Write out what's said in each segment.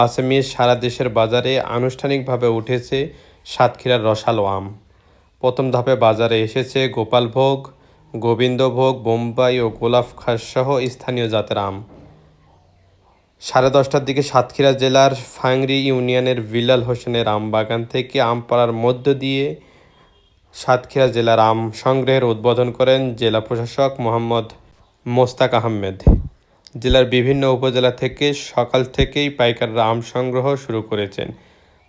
আসামির সারা দেশের বাজারে আনুষ্ঠানিকভাবে উঠেছে সাতক্ষীরার রসালো আম প্রথম ধাপে বাজারে এসেছে গোপালভোগ, গোবিন্দভোগ, বোম্বাই ও গোলাপ খাসসহ স্থানীয় জাতের আম। সাড়ে দশটার দিকে সাতক্ষীরা জেলার ফাংরি ইউনিয়নের বিলাল হোসেনের আম বাগান থেকে আম পাড়ার মধ্য দিয়ে সাতক্ষীরা জেলার আম সংগ্রহের উদ্বোধন করেন জেলা প্রশাসক মোহাম্মদ মোস্তাক আহমেদ। জেলার বিভিন্ন উপজেলা থেকে সকাল থেকেই পাইকাররা আম সংগ্রহ শুরু করেছেন।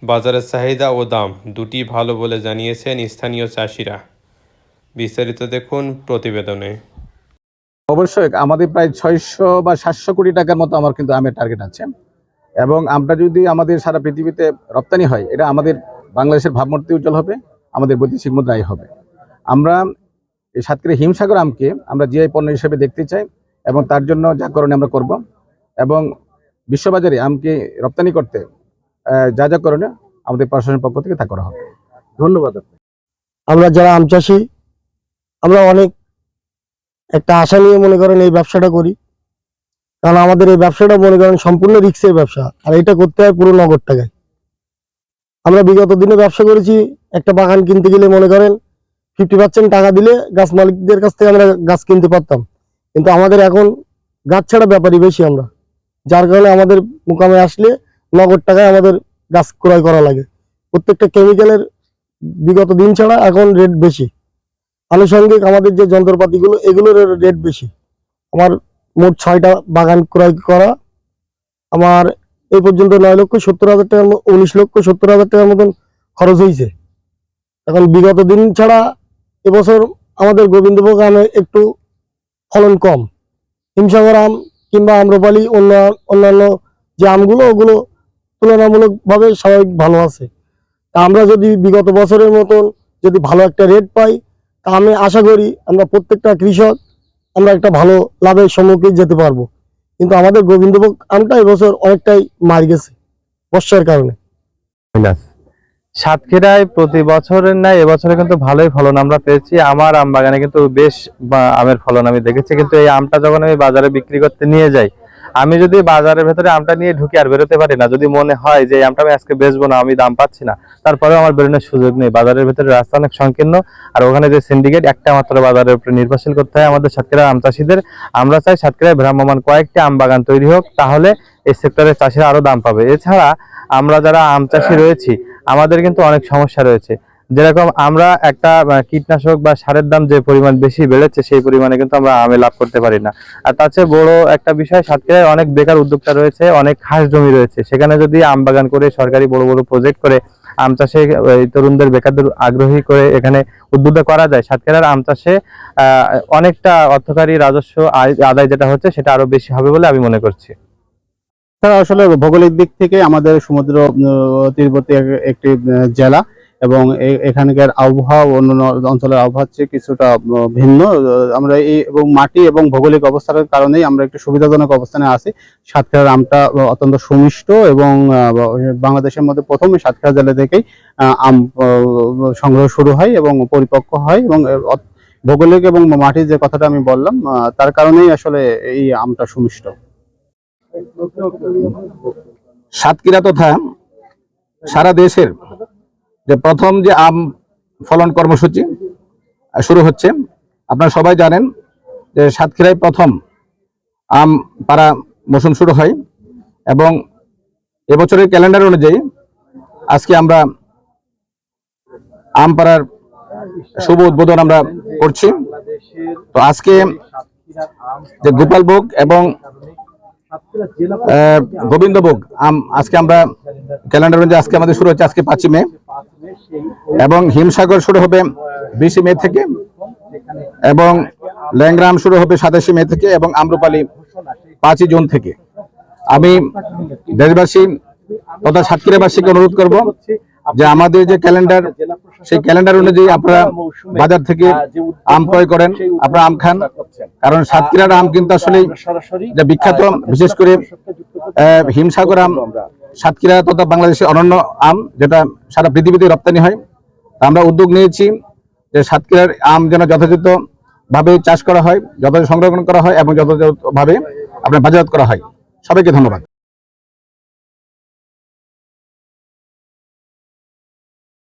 বাজারের চাহিদা ও দাম দুটি ভালো বলে জানিয়েছেন স্থানীয় চাষিরা। বিস্তারিত দেখুন প্রতিবেদনে। অবশ্যই আমাদের প্রায় ছয়শো বা সাতশো কোটি টাকার মতো আমার কিন্তু আমের টার্গেট আছে। এবং আমরা যদি আমাদের সারা পৃথিবীতে রপ্তানি হয়, এটা আমাদের বাংলাদেশের ভাবমূর্তি উজ্জ্বল হবে, আমাদের বৈদেশিক মুদ্রাই হবে। আমরা এই সাতক্ষীরা হিমসাগর আমকে আমরা জিআই পণ্য হিসেবে দেখতে চাই। এবং তার জন্য যা আমরা করব। এবং বিশ্ববাজারে আমকে রপ্তানি করতে যা যা করণীয় আমাদের প্রশাসনের পক্ষ থেকে তা করা হবে। ধন্যবাদ আমরা যারা আম চাষি, আমরা অনেক একটা আশা নিয়ে মনে করেন এই ব্যবসাটা করি। কারণ আমাদের এই ব্যবসাটা মনে করেন সম্পূর্ণ রিক্সের ব্যবসা, আর এটা করতে হয় পুরো নগদ টাকায়। আমরা বিগত দিনে ব্যবসা করেছি, একটা বাগান কিনতে গেলে মনে করেন ফিফটি পার্সেন্ট টাকা দিলে গাছ মালিকদের কাছ থেকে আমরা গাছ কিনতে পারতাম। কিন্তু আমাদের এখন গাছ ছাড়া ব্যাপারই বেশি আমরা। যার কারণে আমাদের মোকামে আসলে নগদ টাকায় আমাদের গাছ ক্রয় করা লাগে। প্রত্যেকটা কেমিক্যালের বিগত দিন ছাড়া এখন রেট বেশি। আনুষঙ্গিক আমাদের যে যন্ত্রপাতিগুলো, এগুলোর রেট বেশি। আমার মোট ছয়টা বাগান ক্রয় করা। আমার এই পর্যন্ত নয় লক্ষ সত্তর হাজার টাকার উনিশ লক্ষ সত্তর হাজার টাকার মতন খরচ হয়েছে। এখন বিগত দিন ছাড়া এবছর আমাদের গোবিন্দভোগ আমে একটু ফলন কম। হিমসাগর আম কিংবা আম্রপালি অন্য অন্যান্য যে আমগুলো, ওগুলো তুলনামূলকভাবে স্বাভাবিক ভালো আছে। তা আমরা যদি বিগত বছরের মতন যদি ভালো একটা রেট পাই, তা আমি আশা করি আমরা প্রত্যেকটা কৃষক আমরা একটা ভালো লাভের সম্মুখীন যেতে পারব। কিন্তু আমাদের গোবিন্দভোগ আমটা এবছর অনেকটাই মার গেছে, বর্ষার কারণে। সাতক্ষীরায় প্রতি বছরের ন্যায় এবছরে কিন্তু ভালোই ফলন আমরা পেয়েছি। আমার আম বাগানে কিন্তু বেশ আমের ফলন আমি দেখেছি। কিন্তু এই আমটা যখন আমি বাজারে বিক্রি করতে নিয়ে যাই, আমি যদি বাজারের ভেতরে আমটা নিয়ে ঢুকি আর বেরোতে পারি না, যদি মনে হয় যে আমটা আমি আজকে বেচবো না, আমি দাম পাচ্ছি না, তারপরেও আমার বেরোনোর সুযোগ নেই। বাজারের ভেতরে রাস্তা অনেক সংকীর্ণ। আর ওখানে যে সিন্ডিকেট একটা মাত্র বাজারের উপরে নির্ভরশীল করতে হয় আমাদের সাতক্ষীরা আম চাষিদের। আমরা চাই সাতক্ষীরায় ভ্রাম্যমান কয়েকটি আম বাগান তৈরি হোক, তাহলে এই সেক্টরের চাষিরা আরও দাম পাবে। এছাড়া আমরা যারা আম চাষি রয়েছি আমাদের কিন্তু অনেক সমস্যা রয়েছে। যেরকম আমরা একটা কীটনাশক বা সারের দাম যে পরিমাণ বেশি বেড়েছে, সেই পরিমাণে কিন্তু আমরা আমে লাভ করতে পারি না। আর তার চেয়ে বড় একটা বিষয়, সাতক্ষীরায় অনেক বেকার উদ্যোক্তা রয়েছে, অনেক খাস জমি রয়েছে। সেখানে যদি আম বাগান করে, সরকারি বড় বড় প্রজেক্ট করে, আম চাষে তরুণদের, বেকারদের আগ্রহী করে এখানে উদ্বুদ্ধ করা যায়, সাতক্ষীরার আম চাষে অনেকটা অর্থকারী রাজস্ব আদায় যেটা হচ্ছে, সেটা আরও বেশি হবে বলে আমি মনে করছি। তারা আসলে ভৌগোলিক দিক থেকে আমাদের সমুদ্র তীরবর্তী একটি জেলা এবং এখানকার আবহাওয়া অন্যান্য অঞ্চলের আবহাওয়ার চেয়ে কিছুটা ভিন্ন। আমরা এই, এবং মাটি এবং ভৌগোলিক অবস্থার কারণেই আমরা একটি সুবিধাজনক অবস্থানে আছি। সাতক্ষীরার আমটা অত্যন্ত সুমিষ্ট এবং বাংলাদেশের মধ্যে প্রথমে সাতক্ষীরা জেলা থেকেই আম সংগ্রহ শুরু হয় এবং পরিপক্ক হয় এবং ভৌগোলিক এবং মাটির যে কথাটা আমি বললাম তার কারণেই আসলে এই আমটা সুমিষ্ট। সাতক্ষীরা তথা সারা দেশের যে প্রথম যে আম ফলন কর্মসূচি শুরু হচ্ছে। আপনারা সবাই জানেন যে সাতক্ষীরায় প্রথম আম পাড়া মৌসুম শুরু হয় এবং এবছরের ক্যালেন্ডার অনুযায়ী আজকে আমরা আম পাড়ার শুভ উদ্বোধন আমরা করছি। তো আজকে যে গোপালভোগ এবং গোবিন্দভোগ, আম, আজকে আমরা ক্যালেন্ডার অনুযায়ী আজকে আমাদের শুরু হচ্ছে, আজকে পাঁচই মে। এবং হিমসাগর শুরু হবে বিশে মে থেকে, এবং ল্যাংরাম শুরু হবে সাতাশে মে থেকে, এবং আম্রপালি পাঁচই জুন থেকে। আমি দেশবাসী তথা সাতক্ষীরাবাসীকে অনুরোধ করব যে আমাদের যে ক্যালেন্ডার, সেই ক্যালেন্ডার অনুযায়ী আপনারা বাজার থেকে আম ক্রয় করেন, আপনারা আম খান। কারণ সাতক্ষীরার আম কিন্তু আসলে যে বিখ্যাত বিশেষ করে হিমসাগর আম সাতক্ষীরা তথা বাংলাদেশের অনন্য আম যেটা সারা পৃথিবীতে রপ্তানি হয়। তা আমরা উদ্যোগ নিয়েছি যে সাতক্ষীরার আম যেন যথাযথভাবে চাষ করা হয় যথাযথ সংরক্ষণ করা হয় এবং যথাযথভাবে আপনার বাজারজাত করা হয়। সবাইকে ধন্যবাদ।